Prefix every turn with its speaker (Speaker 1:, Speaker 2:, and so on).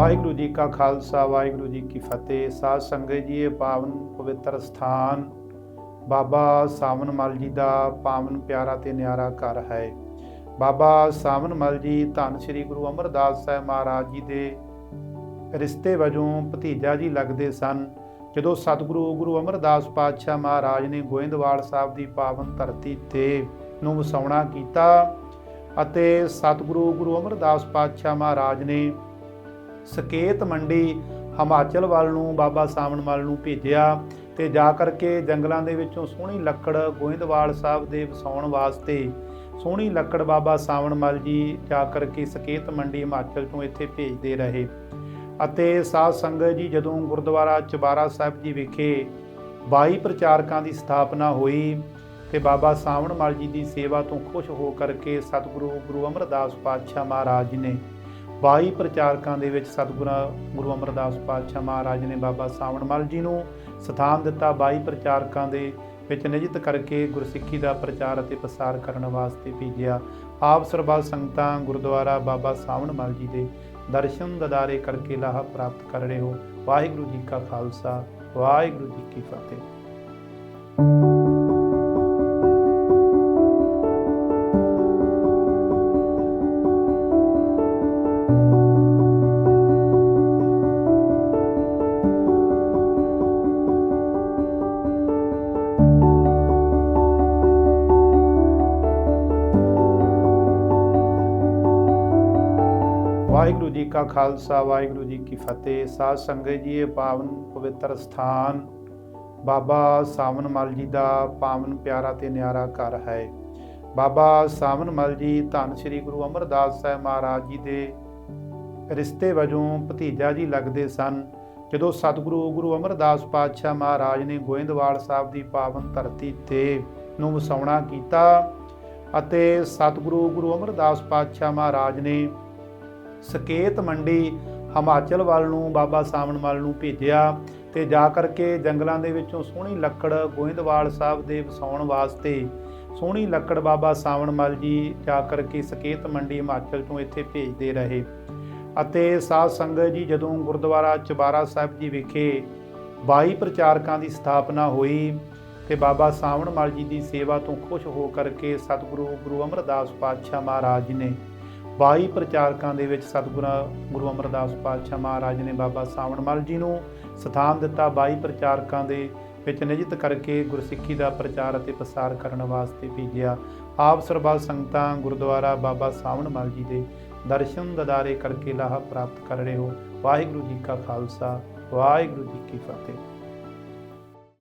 Speaker 1: ਵਾਹਿਗੁਰੂ ਜੀ ਕਾ ਖਾਲਸਾ, ਵਾਹਿਗੁਰੂ ਜੀ ਕੀ ਫਤਿਹ। ਸਾਧ ਸੰਗਤ ਜੀ, ਇਹ ਪਾਵਨ ਪਵਿੱਤਰ ਸਥਾਨ ਬਾਬਾ ਸਾਵਨ ਮਲ ਜੀ ਦਾ ਪਾਵਨ ਪਿਆਰਾ ਤੇ ਨਿਆਰਾ ਘਰ ਹੈ। ਬਾਬਾ ਸਾਵਨ ਮਲ ਜੀ, ਧੰਨ ਸ੍ਰੀ ਗੁਰੂ ਅਮਰਦਾਸ ਸਾਹਿਬ ਮਹਾਰਾਜ ਜੀ ਦੇ ਰਿਸ਼ਤੇ ਵਜੋਂ ਭਤੀਜਾ ਜੀ ਲੱਗਦੇ ਸਨ। ਜਦੋਂ ਸਤਿਗੁਰੂ ਗੁਰੂ ਅਮਰਦਾਸ ਪਾਤਸ਼ਾਹ ਮਹਾਰਾਜ ਨੇ ਗੋਇੰਦਵਾਲ ਸਾਹਿਬ ਦੀ ਪਾਵਨ ਧਰਤੀ ਤੇ ਨੂੰ ਵਸਾਉਣਾ ਕੀਤਾ ਅਤੇ ਸਤਿਗੁਰੂ ਗੁਰੂ ਅਮਰਦਾਸ ਪਾਤਸ਼ਾਹ ਮਹਾਰਾਜ ਨੇ ਸਕੇਤ ਮੰਡੀ ਹਿਮਾਚਲ ਵੱਲ ਨੂੰ, ਬਾਬਾ ਸਾਵਣ ਮਲ ਨੂੰ ਭੇਜਿਆ ਤੇ ਜਾ ਕਰਕੇ ਜੰਗਲਾਂ ਦੇ ਵਿੱਚੋਂ ਸੋਹਣੀ ਲੱਕੜ ਗੋਇੰਦਵਾਲ ਸਾਹਿਬ ਦੇ ਵਸਾਉਣ ਵਾਸਤੇ ਸੋਹਣੀ ਲੱਕੜ ਬਾਬਾ ਸਾਵਣ ਮਲ ਜੀ ਜਾ ਕਰਕੇ ਸਕੇਤ ਮੰਡੀ ਹਿਮਾਚਲ ਤੋਂ ਇੱਥੇ ਭੇਜਦੇ ਰਹੇ। ਅਤੇ ਸਾਧ ਸੰਗਤ ਜੀ, ਜਦੋਂ ਗੁਰਦੁਆਰਾ ਚਬਾਰਾ ਸਾਹਿਬ ਜੀ ਵਿਖੇ 22 ਪ੍ਰਚਾਰਕਾਂ ਦੀ ਸਥਾਪਨਾ ਹੋਈ ਤੇ ਬਾਬਾ ਸਾਵਣ ਮਲ ਜੀ ਦੀ ਸੇਵਾ ਤੋਂ ਖੁਸ਼ ਹੋ ਕਰਕੇ ਸਤਿਗੁਰੂ ਗੁਰੂ ਅਮਰਦਾਸ ਪਾਤਸ਼ਾਹ ਮਹਾਰਾਜ ਜੀ ਨੇ 22 ਪ੍ਰਚਾਰਕਾਂ ਦੇ ਵਿੱਚ ਸਤਿਗੁਰਾਂ, ਗੁਰੂ ਅਮਰਦਾਸ ਪਾਤਸ਼ਾਹ ਮਹਾਰਾਜ ਨੇ ਬਾਬਾ ਸਾਵਣ ਮਲ ਜੀ ਨੂੰ ਸਥਾਨ ਦਿੱਤਾ 22 ਪ੍ਰਚਾਰਕਾਂ ਦੇ ਵਿੱਚ ਨਿਯਿਤ ਕਰਕੇ ਗੁਰਸਿੱਖੀ ਦਾ ਪ੍ਰਚਾਰ ਅਤੇ ਪ੍ਰਸਾਰ ਕਰਨ ਵਾਸਤੇ ਭੇਜਿਆ। ਆਪ ਸਰਬੱਤ ਸੰਗਤਾਂ, ਗੁਰਦੁਆਰਾ ਬਾਬਾ ਸਾਵਣ ਮਲ ਜੀ ਦੇ ਦਰਸ਼ਨ ਦਦਾਰੇ ਕਰਕੇ ਲਾਹਾ ਪ੍ਰਾਪਤ ਕਰ ਰਹੇ ਹੋ। ਵਾਹਿਗੁਰੂ ਜੀ ਕਾ ਖਾਲਸਾ, ਵਾਹਿਗੁਰੂ ਜੀ ਕੀ ਫਤਿਹ। ਵਾਹਿਗੁਰੂ ਜੀ ਕਾ ਖਾਲਸਾ, ਵਾਹਿਗੁਰੂ ਜੀ ਕੀ ਫਤਿਹ। ਸਾਧ ਸੰਗਤ ਜੀ, ਇਹ ਪਾਵਨ ਪਵਿੱਤਰ ਸਥਾਨ ਬਾਬਾ ਸਾਵਨ ਮਲ ਜੀ ਦਾ ਪਾਵਨ ਪਿਆਰਾ ਤੇ ਨਿਆਰਾ ਘਰ ਹੈ। ਬਾਬਾ ਸਾਵਨ ਮਲ ਜੀ, ਧੰਨ ਸ੍ਰੀ ਗੁਰੂ ਅਮਰਦਾਸ ਸਾਹਿਬ ਮਹਾਰਾਜ ਜੀ ਦੇ ਰਿਸ਼ਤੇ ਵਜੋਂ ਭਤੀਜਾ ਜੀ ਲੱਗਦੇ ਸਨ। ਜਦੋਂ ਸਤਿਗੁਰੂ ਗੁਰੂ ਅਮਰਦਾਸ ਪਾਤਸ਼ਾਹ ਮਹਾਰਾਜ ਨੇ ਗੋਇੰਦਵਾਲ ਸਾਹਿਬ ਦੀ ਪਾਵਨ ਧਰਤੀ ਤੇ ਨੂੰ ਵਸਾਉਣਾ ਕੀਤਾ ਅਤੇ ਸਤਿਗੁਰੂ ਗੁਰੂ ਅਮਰਦਾਸ ਪਾਤਸ਼ਾਹ ਮਹਾਰਾਜ ਨੇ ਸਕੇਤ ਮੰਡੀ ਹਿਮਾਚਲ ਵੱਲ ਨੂੰ, ਬਾਬਾ ਸਾਵਣ ਮਲ ਨੂੰ ਭੇਜਿਆ ਤੇ ਜਾ ਕਰਕੇ ਜੰਗਲਾਂ ਦੇ ਵਿੱਚੋਂ ਸੋਹਣੀ ਲੱਕੜ ਗੋਇੰਦਵਾਲ ਸਾਹਿਬ ਦੇ ਵਸਾਉਣ ਵਾਸਤੇ ਸੋਹਣੀ ਲੱਕੜ ਬਾਬਾ ਸਾਵਣ ਮਲ ਜੀ ਜਾ ਕਰਕੇ ਸਕੇਤ ਮੰਡੀ ਹਿਮਾਚਲ ਤੋਂ ਇੱਥੇ ਭੇਜਦੇ ਰਹੇ। ਅਤੇ ਸਾਧ ਸੰਗਤ ਜੀ, ਜਦੋਂ ਗੁਰਦੁਆਰਾ ਚਬਾਰਾ ਸਾਹਿਬ ਜੀ ਵਿਖੇ 22 ਪ੍ਰਚਾਰਕਾਂ ਦੀ ਸਥਾਪਨਾ ਹੋਈ ਤੇ ਬਾਬਾ ਸਾਵਣ ਮਲ ਜੀ ਦੀ ਸੇਵਾ ਤੋਂ ਖੁਸ਼ ਹੋ ਕਰਕੇ ਸਤਿਗੁਰੂ ਗੁਰੂ ਅਮਰਦਾਸ ਪਾਤਸ਼ਾਹ ਮਹਾਰਾਜ ਜੀ ਨੇ 22 ਪ੍ਰਚਾਰਕਾਂ ਦੇ ਵਿੱਚ ਸਤਿਗੁਰਾਂ, ਗੁਰੂ ਅਮਰਦਾਸ ਪਾਤਸ਼ਾਹ ਮਹਾਰਾਜ ਨੇ ਬਾਬਾ ਸਾਵਣ ਮਲ ਜੀ ਨੂੰ ਸਥਾਨ ਦਿੱਤਾ 22 ਪ੍ਰਚਾਰਕਾਂ ਦੇ ਵਿੱਚ ਨਿਯਿਤ ਕਰਕੇ ਗੁਰਸਿੱਖੀ ਦਾ ਪ੍ਰਚਾਰ ਅਤੇ ਪ੍ਰਸਾਰ ਕਰਨ ਵਾਸਤੇ ਭੇਜਿਆ। ਆਪ ਸਰਬੱਤ ਸੰਗਤਾਂ, ਗੁਰਦੁਆਰਾ ਬਾਬਾ ਸਾਵਣ ਮਲ ਜੀ ਦੇ ਦਰਸ਼ਨ ਦਦਾਰੇ ਕਰਕੇ ਲਾਹਾ ਪ੍ਰਾਪਤ ਕਰ ਰਹੇ ਹੋ। ਵਾਹਿਗੁਰੂ ਜੀ ਕਾ ਖਾਲਸਾ, ਵਾਹਿਗੁਰੂ ਜੀ ਕੀ ਫਤਿਹ।